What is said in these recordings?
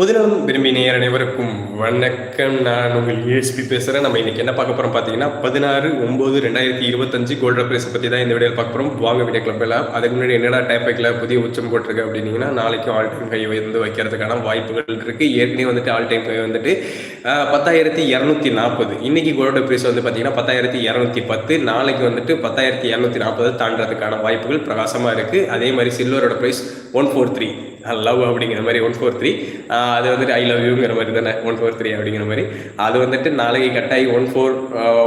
புதினம் விரும்பி நேயர் அனைவருக்கும் வணக்கம். நான் உங்கள் ஏஎஸ்பி பேசுகிறேன் நம்ம இன்னைக்கு என்ன பார்க்க போகிறோம் பார்த்தீங்கன்னா பதினாறு ஒம்பது ரெண்டாயிரத்தி இருபத்தஞ்சு கோல்ட் ப்ரைஸ் பற்றி தான் இந்த வீடியோ பார்க்க போகிறோம் வாங்க வீடியோ கிளப்பில் அதுக்கு முன்னாடி என்னடா டைப்பைக்கில் புதிய உச்சம் போட்டிருக்கு அப்படின்னீங்கன்னா நாளைக்கும் ஆல் டைம் ஹை வந்து வைக்கிறதுக்கான வாய்ப்புகள் இருக்குது ஏற்கனவே வந்துட்டு ஆல் டைம் ஹை வந்துட்டு பத்தாயிரத்தி இரநூத்தி நாற்பது. இன்னைக்கு கோல்டு ப்ரைஸ் வந்து பார்த்தீங்கன்னா பத்தாயிரத்தி இரநூத்தி பத்து. நாளைக்கு வந்துட்டு பத்தாயிரத்தி இரநூத்தி நாற்பது தாண்டதுக்கான வாய்ப்புகள் பிரகாசமாக இருக்குது அதே மாதிரி சில்வரோட price one four three love அப்படிங்கிற மாதிரி ஒன் ஃபோர் த்ரீ அது வந்துட்டு ஐ லவ் யூங்கிற மாதிரி தானே? ஒன் ஃபோர் த்ரீ அப்படிங்கிற மாதிரி. அது வந்துட்டு நாளைக்கு கட்டாயி one four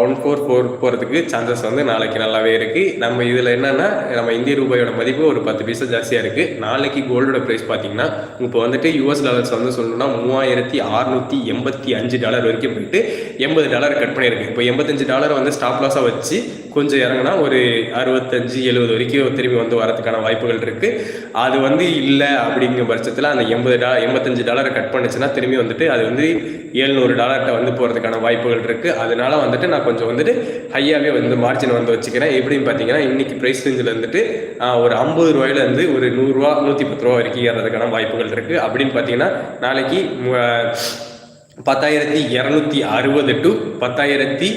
one four four போகிறதுக்கு சான்சஸ் வந்து நாளைக்கு நல்லாவே இருக்குது நம்ம இதில் என்னென்னா நம்ம இந்திய ரூபாயோட மதிப்பு ஒரு பத்து பைசா ஜாஸ்தியாக இருக்குது நாளைக்கு கோல்டோட ப்ரைஸ் பார்த்தீங்கன்னா இப்போ வந்துட்டு யூஎஸ் டாலர்ஸ் வந்து சொல்லணும்னா மூவாயிரத்தி அறுநூற்றி எண்பத்தி அஞ்சு டாலர் வரைக்கும் போயிட்டு எண்பது டாலர் கட் பண்ணியிருக்கு. இப்போ எண்பத்தஞ்சு டாலர் வந்து ஸ்டாப் லாஸாக வச்சு கொஞ்சம் இறங்குனா ஒரு அறுபத்தஞ்சு எழுபது வரைக்கும் திரும்பி வந்து வரதுக்கான வாய்ப்புகள் இருக்குது அது வந்து இல்லை அப்படி அப்படிங்கிற பட்சத்தில் அந்த எண்பது டா எண்பத்தஞ்சு டாலரை கட் பண்ணுச்சுன்னா திரும்பி வந்துட்டு அது வந்து ஏழ்நூறு டாலர்கிட்ட வந்து போகிறதுக்கான வாய்ப்புகள் இருக்குது அதனால வந்துட்டு நான் கொஞ்சம் வந்துட்டு ஹையாகவே வந்து மார்ஜின் வந்து வச்சுக்கிறேன். எப்படின்னு பார்த்தீங்கன்னா இன்னைக்கு ப்ரைஸ் ரேஞ்சில் வந்துட்டு ஒரு ஐம்பது ரூபாயிலேருந்து ஒரு நூறுரூவா நூற்றி பத்து ரூபா வரைக்கும் ஏறதுக்கான வாய்ப்புகள் இருக்குது அப்படின்னு பார்த்தீங்கன்னா நாளைக்கு மு- பத்தாயிரத்தி இரநூத்தி அறுபது டு பத்தாயிரத்தி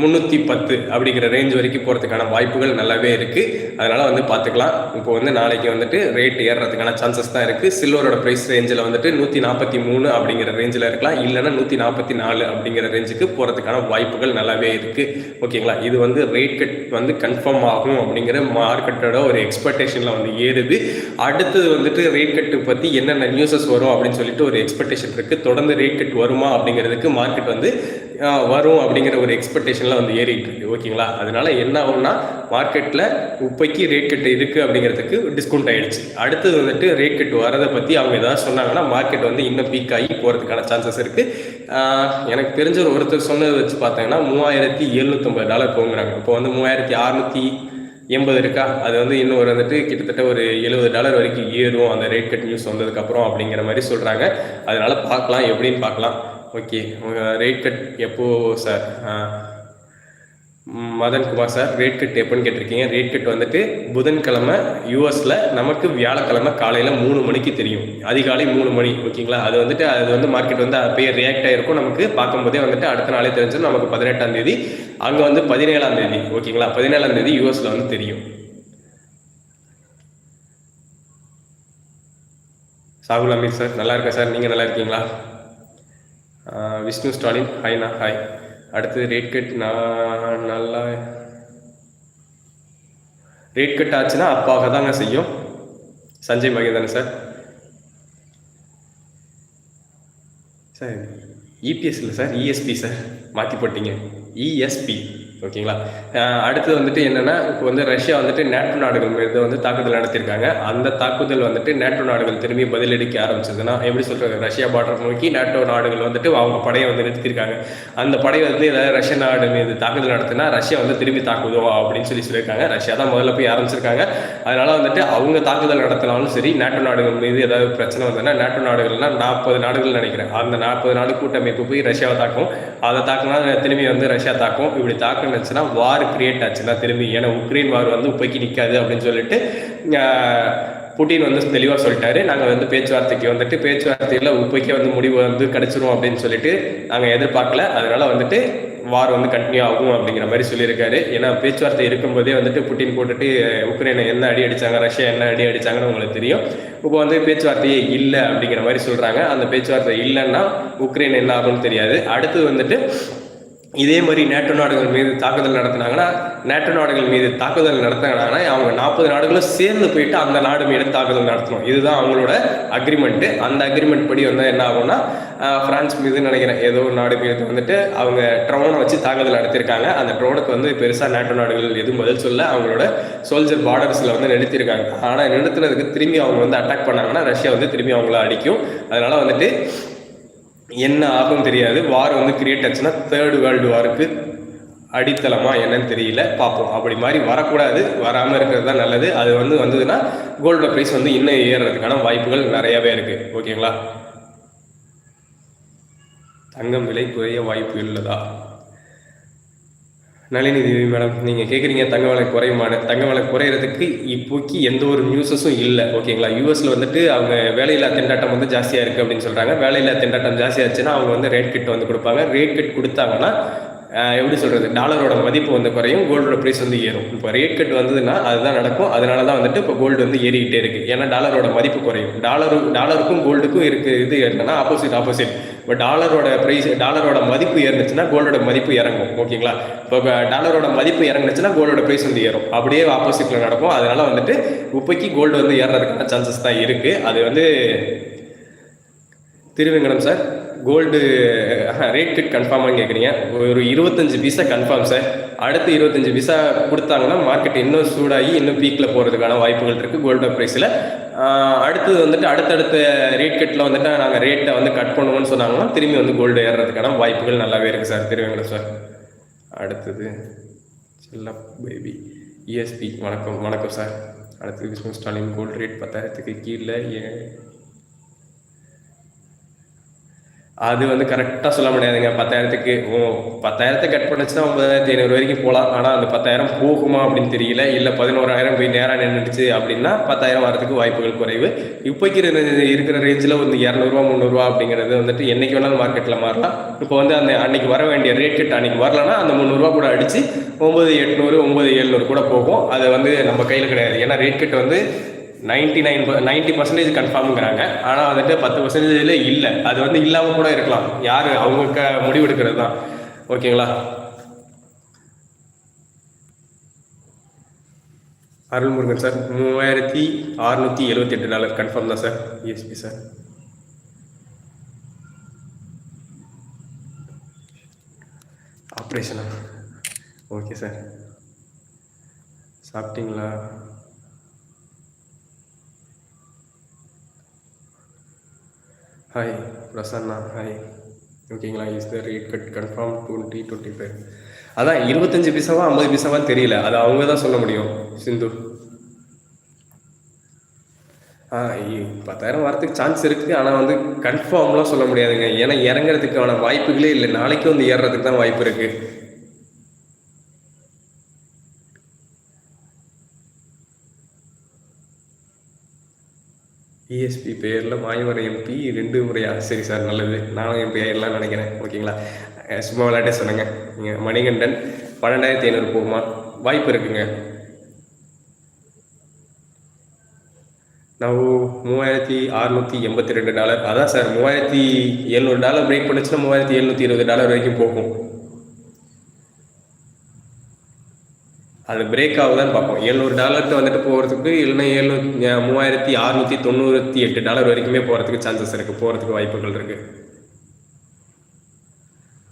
முந்நூற்றி பத்து அப்படிங்கிற ரேஞ்ச் வரைக்கும் போகிறதுக்கான வாய்ப்புகள் நல்லாவே இருக்குது அதனால் வந்து பார்த்துக்கலாம் இப்போ வந்து நாளைக்கு வந்துட்டு ரேட் ஏறுறதுக்கான சான்சஸ் தான் இருக்குது சில்வரோட ப்ரைஸ் ரேஞ்சில் வந்துட்டு நூற்றி நாற்பத்தி மூணு அப்படிங்கிற ரேஞ்சில் இருக்கலாம். இல்லைன்னா நூற்றி நாற்பத்தி நாலு அப்படிங்கிற ரேஞ்சுக்கு போகிறதுக்கான வாய்ப்புகள் நல்லாவே இருக்குது ஓகேங்களா இது வந்து ரேட் கட் வந்து கன்ஃபார்ம் ஆகும் அப்படிங்கிற மார்க்கெட்டோட ஒரு எக்ஸ்பெக்டேஷனில் வந்து ஏறுது. அடுத்தது வந்துட்டு ரேட் கட்டு பற்றி என்னென்ன நியூஸஸ் வரும் அப்படின்னு சொல்லிட்டு ஒரு எக்ஸ்பெக்டேஷன் இருக்குது தொடர்ந்து ரேட் கட் வருமா அப்படிங்கிறதுக்கு மார்க்கெட் வந்து வரும் அப்படிங்கிற ஒரு எக்ஸ்பெக்டேஷனில் வந்து ஏறிட்டு இருக்கு. ஓகேங்களா? அதனால என்ன ஆகும்னா மார்க்கெட்டில் இப்போக்கி ரேட் கட்டு இருக்குது அப்படிங்கிறதுக்கு டிஸ்கவுண்ட் ஆகிடுச்சு அடுத்தது வந்துட்டு ரேட் கட்டு வரதை பற்றி அவங்க ஏதாவது சொன்னாங்கன்னா மார்க்கெட் வந்து இன்னும் பீக் ஆகி போகிறதுக்கான சான்சஸ் இருக்குது எனக்கு தெரிஞ்ச ஒரு ஒருத்தர் சொன்னதை வச்சு பார்த்தீங்கன்னா மூவாயிரத்தி எழுநூற்றம்பது டாலர் போங்கிறாங்க. இப்போ வந்து மூவாயிரத்தி அறுநூற்றி எண்பது இருக்கா? அது வந்து இன்னும் ஒரு வந்துட்டு கிட்டத்தட்ட ஒரு எழுபது டாலர் வரைக்கும் ஏறும் அந்த ரேட் கட் நியூஸ் வந்ததுக்கப்புறம் அப்படிங்கிற மாதிரி சொல்கிறாங்க அதனால் பார்க்கலாம் எப்படின்னு பார்க்கலாம். ஓகே உங்கள் ரேட் கட் எப்போது sir Madan Kumar sir rate cut எப்போன்னு கேட்டிருக்கீங்க. ரேட் கட் வந்துட்டு புதன்கிழமை யூஎஸில் நமக்கு வியாழக்கிழமை காலையில் மூணு மணிக்கு தெரியும். அதிகாலை மூணு மணி ஓகேங்களா? அது வந்துட்டு அது வந்து மார்க்கெட் வந்து அப்பயே ரியாக்ட் ஆகிருக்கும் நமக்கு பார்க்கும்போதே வந்துட்டு அடுத்த நாளே தெரிஞ்சு நமக்கு பதினெட்டாம் தேதி அங்கே வந்து பதினேழாம் தேதி ஓகேங்களா? பதினேழாம் தேதி யூஎஸில் வந்து தெரியும். சாகுல் அமீர் சார் நல்லா இருக்கேன் சார் நீங்கள் நல்லா இருக்கீங்களா? விஷ்ணு ஸ்டாலின் ஹாய்ண்ணா ஹாய் அடுத்து ரேட் கட் நான் நல்லா ரேட் கட் ஆச்சுன்னா அப்பாக தாங்க செய்யும். Sanjay Mahendran sir? Sir EPS இல்லை சார்? ESP sir. மாற்றி போட்டீங்க. இஎஸ்பி ஓகேங்களா? அடுத்து வந்துட்டு என்னன்னா இப்போ வந்து ரஷ்யா வந்துட்டு நேட்டோ நாடுகள் மீது வந்து தாக்குதல் நடத்தியிருக்காங்க. அந்த தாக்குதல் வந்துட்டு நேட்டோ நாடுகள் திரும்பி பதிலடிக்க ஆரம்பிச்சதுன்னா எப்படி சொல்றது? ரஷ்யா பார்டர் நோக்கி நேட்டோ நாடுகள் வந்துட்டு அவங்க படையை வந்து நிறுத்தியிருக்காங்க. அந்த படை வந்து ஏதாவது ரஷ்ய நாடு மீது தாக்குதல் நடத்தினா ரஷ்யா வந்து திரும்பி தாக்குதோ அப்படின்னு சொல்லி சொல்லியிருக்காங்க. ரஷ்யா தான் முதல்ல போய் ஆரம்பிச்சிருக்காங்க. அதனால வந்துட்டு அவங்க தாக்குதல் நடத்தினாலும் சரி நேட்டோ நாடுகள் மீது ஏதாவது பிரச்சனை வந்ததுன்னா நேட்டோ நாடுகள்னா நாற்பது நாடுகள் நினைக்கிறேன். அந்த நாற்பது நாடு கூட்டமைப்பு போய் ரஷ்யாவை தாக்கும். அதை தாக்குனா திரும்பி வந்து ரஷ்யா தாக்கும். இப்படி தாக்குனுச்சுன்னா வார் கிரியேட் ஆச்சுன்னா திரும்பி ஏன்னா உக்ரைன் வார் வந்து உப்பைக்கு நிற்காது அப்படின்னு சொல்லிட்டு புட்டின் வந்து தெளிவாக சொல்லிட்டாரு. நாங்கள் வந்து பேச்சுவார்த்தைக்கு வந்துட்டு பேச்சுவார்த்தையில் உப்பைக்கே வந்து முடிவு வந்து கிடைச்சிரும் அப்படின்னு சொல்லிட்டு நாங்கள் எதிர்பார்க்கல. அதனால வந்துட்டு வார் வந்து கண்டினியூ ஆகும் அப்படிங்கிற மாதிரி சொல்லியிருக்காரு. ஏன்னா பேச்சுவார்த்தை இருக்கும்போதே வந்துட்டு புட்டின் போட்டுட்டு உக்ரைனை என்ன அடி அடிச்சாங்க ரஷ்யா என்ன அடி அடித்தாங்கன்னு உங்களுக்கு தெரியும். இப்போ வந்து பேச்சுவார்த்தையே இல்லை அப்படிங்கிற மாதிரி சொல்கிறாங்க அந்த பேச்சுவார்த்தை இல்லைன்னா உக்ரைன் என்ன ஆகும்னு தெரியாது. அடுத்து வந்துட்டு இதே மாதிரி நேட்டோ நாடுகள் மீது தாக்குதல் நடத்தினாங்கன்னா நேட்டோ நாடுகள் மீது தாக்குதல் நடத்தினாங்கன்னா அவங்க நாற்பது நாடுகளும் சேர்ந்து போயிட்டு அந்த நாடு மீது தாக்குதல் நடத்தணும். இதுதான் அவங்களோட அக்ரிமெண்ட்டு அந்த அக்ரிமெண்ட் படி வந்து என்ன ஆகும்னா ஃப்ரான்ஸ் மீது நினைக்கிறேன். ஏதோ ஒரு நாடு மீது வந்துட்டு அவங்க ட்ரோனை வச்சு தாக்குதல் நடத்தியிருக்காங்க. அந்த ட்ரோனுக்கு வந்து பெருசாக நேட்டோ நாடுகள் எதுவும் பதில் சொல்ல அவங்களோட சோல்ஜர் பார்டர்ஸில் வந்து நிறுத்தியிருக்காங்க. ஆனால் நிறுத்தினதுக்கு திரும்பி அவங்க வந்து அட்டாக் பண்ணாங்கன்னா ரஷ்யா வந்து திரும்பி அவங்கள அடிக்கும். அதனால் வந்துட்டு என்ன ஆகும் தெரியாது. வார் வந்து கிரியேட் ஆச்சுன்னா தேர்டு வேர்ல்டு வாருக்கு அடித்தளமா என்னன்னு தெரியல. பார்ப்போம். அப்படி மாதிரி வரக்கூடாது. வராமல் இருக்கிறது தான் நல்லது. அது வந்து வந்ததுன்னா கோல்டோட ப்ரைஸ் வந்து இன்னும் ஏறுறதுக்கான வாய்ப்புகள் நிறையவே இருக்கு. ஓகேங்களா தங்கம் விலை குறைய வாய்ப்பு உள்ளதா? நளினி தேவி மேடம் நீங்கள் கேட்குறீங்க தங்க விலை குறையுமானு தங்க விலை குறையிறதுக்கு இப்போக்கி எந்த ஒரு நியூஸஸும் இல்லை ஓகேங்களா? யூஎஸில் வந்துட்டு அவங்க வேலையில்லா திண்டாட்டம் வந்து ஜாஸ்தியாக இருக்குது அப்படின்னு சொல்கிறாங்க வேலையில்லா திண்டாட்டம் ஜாஸ்தியாச்சுன்னா அவங்க வந்து ரேட் கிட் வந்து கொடுப்பாங்க. ரேட் கிட் கொடுத்தாங்கன்னா எப்படி சொல்கிறது டாலரோட மதிப்பு வந்து குறையும் கோல்டோட ப்ரைஸ் வந்து ஏறும். இப்போ ரேட் கட் வந்ததுன்னா அதுதான் நடக்கும். அதனால தான் வந்துட்டு இப்போ கோல்டு வந்து ஏறிக்கிட்டே இருக்குது ஏன்னா டாலரோட மதிப்பு குறையும். டாலரு டாலருக்கும் கோல்டுக்கும் இருக்குது இது என்னன்னா ஆப்போசிட் ஆப்போசிட் இப்போ டாலரோட ப்ரைஸ் டாலரோட மதிப்பு ஏறுனுச்சுன்னா கோல்டோட மதிப்பு இறங்கும் ஓகேங்களா? இப்போ டாலரோட மதிப்பு இறங்குனுச்சுன்னா கோல்டோட ப்ரைஸ் வந்து ஏறும். அப்படியே ஆப்போசிட்டில் நடக்கும். அதனால வந்துட்டு இப்போக்கி கோல்டு வந்து ஏறதுக்கான சான்சஸ் தான் இருக்குது அது வந்து Thiruvengadam sir gold rate cut கன்ஃபார்மாக கேட்குறீங்க ஒரு இருபத்தஞ்சு பீஸா கன்ஃபார்ம் சார் அடுத்து இருபத்தஞ்சு பீஸா கொடுத்தாங்கன்னா மார்க்கெட் இன்னும் சூடாகி இன்னும் பீக்கில் போகிறதுக்கான வாய்ப்புகள் இருக்குது கோல்டு ப்ரைஸில் அடுத்தது வந்துட்டு அடுத்தடுத்த ரேட் கட்டில் வந்துட்டு நாங்கள் ரேட்டை வந்து கட் பண்ணுவோம்னு சொன்னாங்கன்னா திரும்பி வந்து கோல்டு ஏறுறதுக்கான வாய்ப்புகள் நல்லாவே இருக்குது சார். திருவேங்கடம் சார். அடுத்தது செல்ல பேபி இஎஸ்பி வணக்கம் வணக்கம் சார். அடுத்தது விஷ்ணு ஸ்டாலின் கோல்டு ரேட் பத்தாயிரத்துக்கு கீழே அது வந்து கரெக்டாக சொல்ல முடியாதுங்க. பத்தாயிரத்துக்கு ஓ பத்தாயிரத்தை கட் பண்ணுச்சுன்னா ஒன்பதாயிரத்தி ஐநூறு வரைக்கும் போகலாம். ஆனால் அந்த பத்தாயிரம் போகுமா அப்படின்னு தெரியல. இல்லை பதினோராயிரம் போய் நேராக நின்றுச்சு அப்படின்னா பத்தாயிரம் வரதுக்கு வாய்ப்புகள் குறைவு. இப்போக்கி இருக்கிற ரேஞ்சில் வந்து இரநூறுவா முந்நூறுரூவா அப்படிங்கிறது வந்துட்டு என்னைக்கு வேணாலும் மார்க்கெட்டில் மாறலாம். இப்போ வந்து அந்த அன்னைக்கு வர வேண்டிய ரேட் கட் அன்னைக்கு வரலன்னா அந்த முந்நூறுரூவா கூட அடிச்சு ஒம்பது எட்நூறு ஒம்பது எழுநூறு கூட போகும். அது வந்து நம்ம கையில் கிடையாது. ஏன்னா ரேட் கட் வந்து நைன்டி நைன் நைன்ட்டி பர்சன்டேஜ் கன்ஃபார்முங்கிறாங்க ஆனால் வந்துட்டு பத்து பர்சன்டேஜில் இல்லை. அது வந்து இல்லாமல் கூட இருக்கலாம். யார்? அவங்க முடிவு முடிவெடுக்கிறது தான் ஓகேங்களா? அருள்முருகன் சார் மூவாயிரத்தி அறுநூற்றி எழுபத்தி எட்டு டாலர் கன்ஃபார்ம் தான் sir. ESP sir. ஆப்ரேஷனா okay sir. சாப்பிட்டீங்களா? ஹாய் பிரசன்னா ஹாய் ஓகேங்களா is the rate cut confirm twenty twenty five அதான் இருபத்தஞ்சு பைசாவா ஐம்பது பைசாவா தெரியல. அது அவங்க தான் சொல்ல முடியும். சிந்து. ஆ பத்தாயிரம் வரத்துக்கு சான்ஸ் இருக்குது. ஆனால் வந்து கன்ஃபார்ம்லாம் சொல்ல முடியாதுங்க. ஏன்னா இறங்குறதுக்கான வாய்ப்புகளே இல்லை. நாளைக்கு வந்து ஏறுறதுக்கு தான் வாய்ப்பு இருக்குது இஎஸ்பி பேரில் மாயவர எம்பி ரெண்டு முறையா சரி சார் நல்லது. நானும் என் ஆயிடலாம் நினைக்கிறேன். ஓகேங்களா? சும்மா விளையாட்டே சொன்னேங்க நீங்கள் மணிகண்டன் பன்னெண்டாயிரத்தி ஐநூறு போகுமா? வாய்ப்பு இருக்குங்க. நான் மூவாயிரத்தி அறநூத்தி எண்பத்தி ரெண்டு டாலர். அதான் சார் மூவாயிரத்தி எழுநூறு டாலர் பிரேக் பண்ணுச்சுன்னா மூவாயிரத்தி எழுநூற்றி இருபது டாலர் வரைக்கும் போகும். அது பிரேக் ஆகுதான்னு பார்ப்போம். எழுநூறு டாலர்கிட்ட வந்துட்டு போகிறதுக்கு இல்லைன்னா எழுநூத்தி மூவாயிரத்தி அறுநூத்தி தொண்ணூற்றி எட்டு டாலர் வரைக்குமே போகிறதுக்கு சான்சஸ் இருக்குது போகிறதுக்கு வாய்ப்புகள் இருக்குது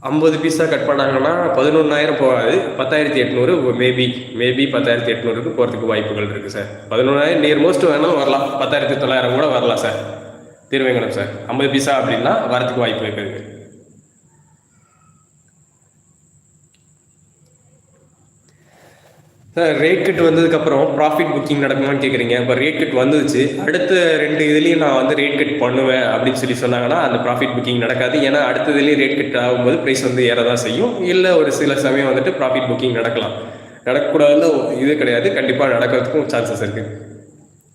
ஐம்பது பீஸாக கட் பண்ணாங்கன்னா பதினொன்றாயிரம் போகாது. பத்தாயிரத்தி எட்நூறு மேபி மேபி பத்தாயிரத்தி எட்நூறுக்கு போகிறதுக்கு வாய்ப்புகள் இருக்குது சார் பதினொன்றாயிரம் நியர் மோஸ்ட் வேணால் வரலாம். பத்தாயிரத்தி தொள்ளாயிரம் கூட வரலாம் சார் திருவேங்கடம் சார் ஐம்பது பீஸா அப்படின்னா வரதுக்கு வாய்ப்பு இருக்குது சார் ரேட் கட் வந்ததுக்கப்புறம் ப்ராஃபிட் புக்கிங் நடக்குமான்னு கேட்குறீங்க இப்போ ரேட் கட் வந்துச்சு அடுத்த ரெண்டு இதுலேயும் நான் வந்து ரேட் கட் பண்ணுவேன் அப்படின்னு சொல்லி சொன்னாங்கன்னா அந்த ப்ராஃபிட் புக்கிங் நடக்காது. ஏன்னா அடுத்த இதுலேயும் ரேட் கட் ஆகும்போது ப்ரைஸ் வந்து ஏற தான் செய்யும். இல்லை ஒரு சில சமயம் வந்துட்டு ப்ராஃபிட் புக்கிங் நடக்கலாம். நடக்கக்கூடாதுன்னு இது கிடையாது. கண்டிப்பாக நடக்கிறதுக்கும் சான்சஸ் இருக்குது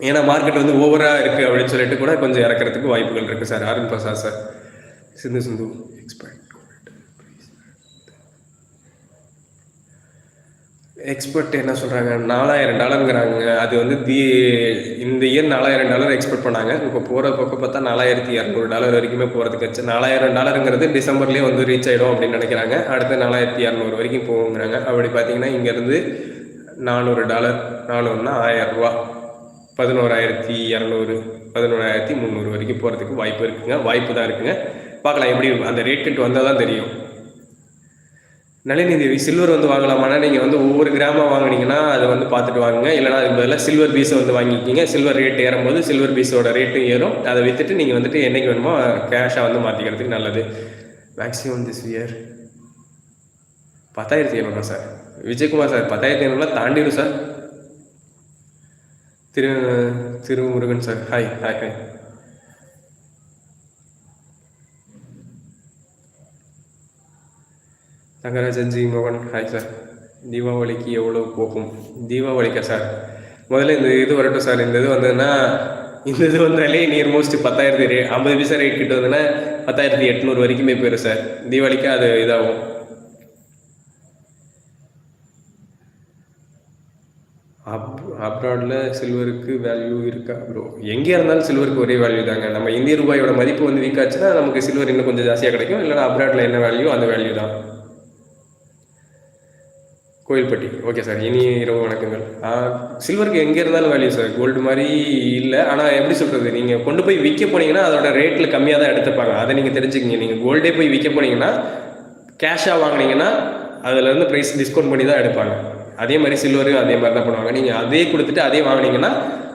ஏன்னா மார்க்கெட் வந்து ஓவராக இருக்குது அப்படின்னு சொல்லிட்டு கூட கொஞ்சம் இறக்கிறதுக்கு வாய்ப்புகள் இருக்குது sir. Arun Prasad sir. Sindhu Sindhu. Expert expert என்ன சொல்கிறாங்க நாலாயிரம் டாலருங்கிறாங்க. அது வந்து தி இந்த இயர் நாலாயிரம் டாலர் எக்ஸ்பெக்ட் பண்ணாங்க. இப்போ போகிற பக்கம் பார்த்தா நாலாயிரத்தி இரநூறு டாலர் வரைக்குமே போகிறதுக்கு வச்சு நாலாயிரம் டாலருங்கிறது டிசம்பர்லேயே வந்து ரீச் ஆகிடும் அப்படின்னு நினைக்கிறாங்க. அடுத்து நாலாயிரத்தி இரநூறு வரைக்கும் போகுங்கிறாங்க. அப்படி பார்த்தீங்கன்னா இங்கேருந்து நானூறு டாலர் நானூறுனா ஆயிரரூவா பதினோராயிரத்தி இரநூறு பதினோராயிரத்தி முந்நூறு வரைக்கும் போகிறதுக்கு வாய்ப்பு இருக்குங்க. வாய்ப்பு தான் இருக்குங்க. பார்க்கலாம் எப்படி அந்த ரேட் கட் வந்தால் தான் தெரியும். நளினி சில்வர் வந்து வாங்கலாமானா நீங்கள் வந்து ஒவ்வொரு கிராமாக வாங்குனீங்கன்னா அதை வந்து பார்த்துட்டு வாங்குங்க. இல்லைனா அதுக்கு பதிலாக சில்வர் பீஸை வந்து வாங்கிக்கிங்க. சில்வர் ரேட் ஏறும்போது சில்வர் பீஸோட ரேட்டும் ஏறும். அதை விற்றுட்டு நீங்கள் வந்துட்டு என்னைக்கு வேணுமோ கேஷாக வந்து மாற்றிக்கிறதுக்கு நல்லது. மேக்ஸிமம் திஸ் இயர் பத்தாயிரத்தி ஐநூறுவா சார் விஜயகுமார் சார் பத்தாயிரத்தி ஐநூறுவா தாண்டிடும் sir Thiru Thirumurugan sir. Hi hi hi Thangarajan ji மோகன் ஹாய் சார் தீபாவளிக்கு எவ்வளோ போகும் தீபாவளிக்கா சார் முதல்ல இந்த இது வரட்டும் சார் இந்த இது வந்ததுன்னா இந்த இது வந்தாலே நியர் மோஸ்ட் பத்தாயிரத்தி ஐம்பது பைசா ரேட் கிட்ட வந்ததுன்னா பத்தாயிரத்தி எட்நூறு வரைக்குமே போயிடும் சார் தீபாவளிக்கு அது இதாகும். அப் அப்ராடில் சில்வருக்கு வேல்யூ இருக்கா ப்ரோ எங்கே இருந்தாலும் சில்வருக்கு ஒரே வேல்யூ தாங்க. நம்ம இந்திய ரூபாயோட மதிப்பு வந்து வீக் ஆச்சுன்னா நமக்கு சில்வர் இன்னும் கொஞ்சம் ஜாஸ்தியாக கிடைக்கும். இல்லைனா அப்ராடில் என்ன வேல்யூ அந்த வேல்யூ தான். கோயில்பட்டி. ஓகே சார் இனி இரவு வணக்கங்கள். சில்வருக்கு எங்கே இருந்தாலும் வேல்யூ சார் கோல்டு மாதிரி இல்லை. ஆனால் எப்படி சொல்கிறது நீங்கள் கொண்டு போய் விற்க போனீங்கன்னா அதோட ரேட்டில் கம்மியாக தான் எடுத்துப்பாங்க. அதை நீங்கள் தெரிஞ்சுக்கிங்க. நீங்கள் கோல்டே போய் விற்க போனீங்கன்னா கேஷாக வாங்கினீங்கன்னா அதுலேருந்து ப்ரைஸ் டிஸ்கவுண்ட் பண்ணி தான் எடுப்பாங்க. அதே மாதிரி சில்வரும் அதே மாதிரி தான் பண்ணுவாங்க. நீங்கள் அதே கொடுத்துட்டு அதே வாங்கினீங்கன்னா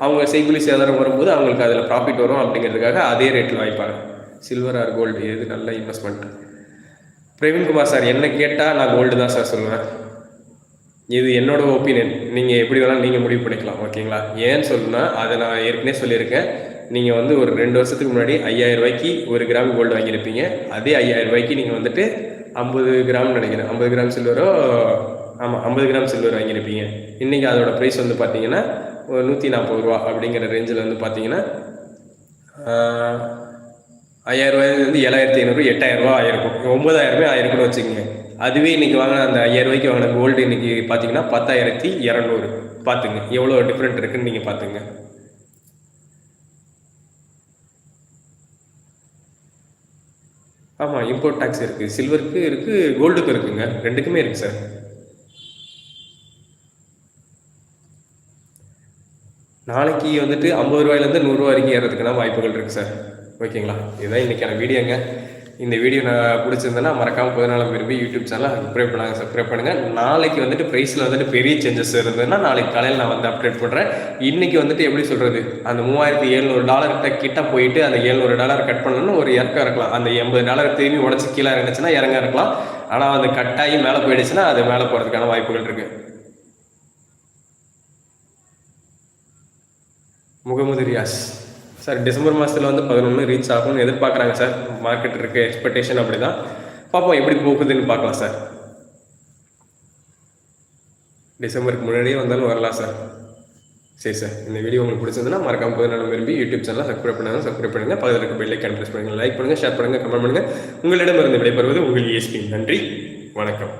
அவங்க செய்குலி சேதாரம் வரும்போது அவங்களுக்கு அதில் ப்ராஃபிட் வரும் அப்படிங்கிறதுக்காக அதே ரேட்டில் வாங்கிப்பாங்க. சில்வர் ஆர் கோல்டு எது நல்ல இன்வெஸ்ட்மெண்ட் பிரவீன்குமார் சார் என்ன கேட்டால் நான் கோல்டு தான் சார் சொல்லுவேன். இது என்னோட ஒப்பீனியன் நீங்கள் எப்படி வேணாலும் நீங்கள் முடிவு பண்ணிக்கலாம் ஓகேங்களா ஏன்னு சொல்லுன்னா அதை நான் ஏற்கனவே சொல்லியிருக்கேன். நீங்கள் வந்து ஒரு ரெண்டு வருஷத்துக்கு முன்னாடி ஐயாயிரம் ரூபாய்க்கு ஒரு கிராம் கோல்டு வாங்கியிருப்பீங்க. அதே ஐயாயிரம் ரூபாய்க்கு நீங்கள் வந்துட்டு ஐம்பது கிராம் நினைக்கிறேன். ஐம்பது கிராம் சில்வரோ ஆமாம் ஐம்பது கிராம் சில்வர் வாங்கியிருப்பீங்க. இன்றைக்கி அதோட ப்ரைஸ் வந்து பார்த்தீங்கன்னா ஒரு நூற்றி நாற்பது ரூபா அப்படிங்கிற ரேஞ்சில் வந்து பார்த்தீங்கன்னா ஐயாயிரரூவாயிலேருந்து ஏழாயிரத்தி ஐநூறு எட்டாயிரரூபா ஆயிருக்கும். ஒம்பதாயிரமே ஆயிருக்குன்னு வச்சுக்கோங்க. அதுவே இன்றைக்கி வாங்கின அந்த ஐயாயிரம் ரூபாய்க்கு வாங்கின கோல்டு இன்னைக்கு பார்த்தீங்கன்னா பத்தாயிரத்தி இரநூறு. பார்த்துங்க எவ்வளோ டிஃப்ரெண்ட் இருக்குன்னு நீங்கள் பார்த்துங்க ஆமாம் இம்போர்ட் டேக்ஸ் இருக்குது சில்வருக்கு இருக்குது கோல்டுக்கு இருக்குங்க. ரெண்டுக்குமே இருக்குது சார் நாளைக்கு வந்துட்டு ஐம்பது ரூபாயிலேருந்து நூறுரூவா வரைக்கும் ஏறதுக்கான வாய்ப்புகள் இருக்குது சார் ஓகேங்களா? இதுதான் இன்றைக்கான வீடியோங்க இந்த வீடியோ நான் பிடிச்சிருந்தேன்னா மறக்காமல் பதினாலாம் விரும்பி யூடியூப் சேனலை சப்ஸ்கிரைப் பண்ணாங்க சப்ஸ்கிரைப் பண்ணுங்கள் நாளைக்கு வந்துட்டு ப்ரைஸில் வந்துட்டு பெரிய சேஞ்சஸ் இருந்ததுன்னா நாளைக்கு காலையில் நான் வந்து அப்டேட் பண்ணுறேன் இன்றைக்கி வந்துட்டு எப்படி சொல்கிறது அந்த மூவாயிரத்தி எழுநூறு டாலர்கிட்ட கிட்ட போயிட்டு அந்த எழுநூறு டாலர் கட் பண்ணணும்னு ஒரு இறக்கம் இருக்கலாம். அந்த எண்பது டாலர் திரும்பி உடச்சி கீழே இருந்துச்சுன்னா இறங்க இருக்கலாம். ஆனால் அந்த கட்டாயி மேலே போயிடுச்சுன்னா அது மேலே போகிறதுக்கான வாய்ப்புகள் இருக்குது முகமது ரியாஸ். சார் டிசம்பர் மாதத்தில் வந்து பதினொன்று ரீச் ஆகும்னு எதிர்பார்க்குறாங்க சார் மார்க்கெட் இருக்குது எக்ஸ்பெக்டேஷன் அப்படி தான் பார்ப்போம் எப்படி போகுதுன்னு பார்க்கலாம் சார் டிசம்பருக்கு முன்னாடியே வந்தாலும் வரலாம் சார் சரி சார் இந்த வீடியோ உங்களுக்கு பிடிச்சிருந்ததுன்னா மறக்காம போய் நான் விரும்பி யூடியூப் சேனலாக சப்ஸ்கிரைப் பண்ணுங்க சப்ஸ்கிரைப் பண்ணுங்கள் பக்கத்தில் இருக்க பெல்லை கன்ஃபரன்ஸ் பண்ணுங்கள் லைக் பண்ணுங்கள் ஷேர் பண்ணுங்கள் கமெண்ட் பண்ணுங்கள் உங்களிடமிருந்து விடைபெறுவது உங்கள் இஎஸ்பி நன்றி வணக்கம்.